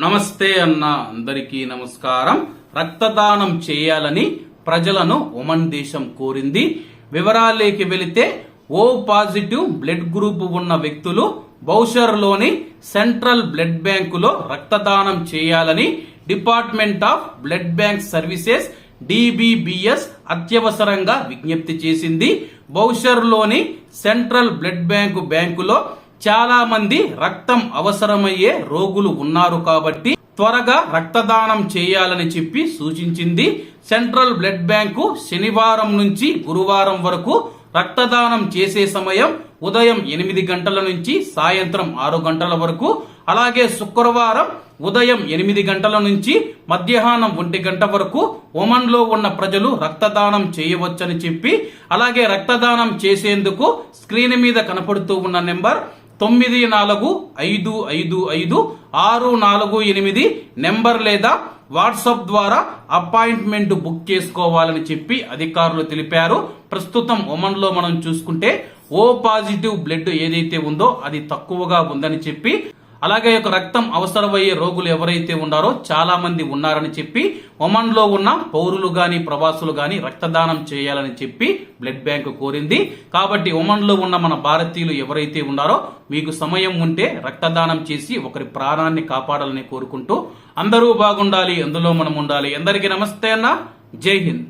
నమస్తే అన్న అందరికీ నమస్కారం. రక్తదానం చేయాలని ప్రజలను ఒమన్ దేశం కోరింది. వివరాలేకి వెళితే ఓ పాజిటివ్ బ్లడ్ గ్రూప్ ఉన్న వ్యక్తులు బౌషర్లోని సెంట్రల్ బ్లడ్ బ్యాంకులో రక్తదానం చేయాలని department of blood bank services DBBS అత్యవసరంగా విజ్ఞప్తి చేసింది. బౌషర్లోని సెంట్రల్ బ్లడ్ బ్యాంకు బ్యాంకులో చాలా మంది రక్తం అవసరమయ్యే రోగులు ఉన్నారు కాబట్టి త్వరగా రక్తదానం చేయాలని చెప్పి సూచించింది. సెంట్రల్ బ్లడ్ బ్యాంకు శనివారం నుంచి గురువారం వరకు రక్తదానం చేసే సమయం ఉదయం ఎనిమిది గంటల నుంచి సాయంత్రం ఆరు గంటల వరకు అలాగే శుక్రవారం ఉదయం ఎనిమిది గంటల నుంచి మధ్యాహ్నం ఒంటి గంట వరకు ఒమన్లో ఉన్న ప్రజలు రక్తదానం చేయవచ్చని చెప్పి అలాగే రక్తదానం చేసేందుకు స్క్రీన్ మీద కనపడుతూ ఉన్న నెంబర్ తొమ్మిది నాలుగు ఐదు ఐదు ఐదు ఆరు నాలుగు ఎనిమిది నెంబర్ లేదా వాట్సాప్ ద్వారా అపాయింట్మెంట్ బుక్ చేసుకోవాలని చెప్పి అధికారులు తెలిపారు. ప్రస్తుతం ఒమన్లో మనం చూసుకుంటే ఓ పాజిటివ్ బ్లడ్ ఏదైతే ఉందో అది తక్కువగా ఉందని చెప్పి అలాగే యొక్క రక్తం అవసరమయ్యే రోగులు ఎవరైతే ఉన్నారో చాలా మంది ఉన్నారని చెప్పి ఒమన్లో ఉన్న పౌరులు గాని ప్రవాసులు గాని రక్తదానం చేయాలని చెప్పి బ్లడ్ బ్యాంక్ కోరింది. కాబట్టి ఒమన్లో ఉన్న మన భారతీయులు ఎవరైతే ఉన్నారో మీకు సమయం ఉంటే రక్తదానం చేసి ఒకరి ప్రాణాన్ని కాపాడాలని కోరుకుంటూ అందరూ బాగుండాలి అందులో మనం ఉండాలి. అందరికీ నమస్తే అన్న. జై హింద్.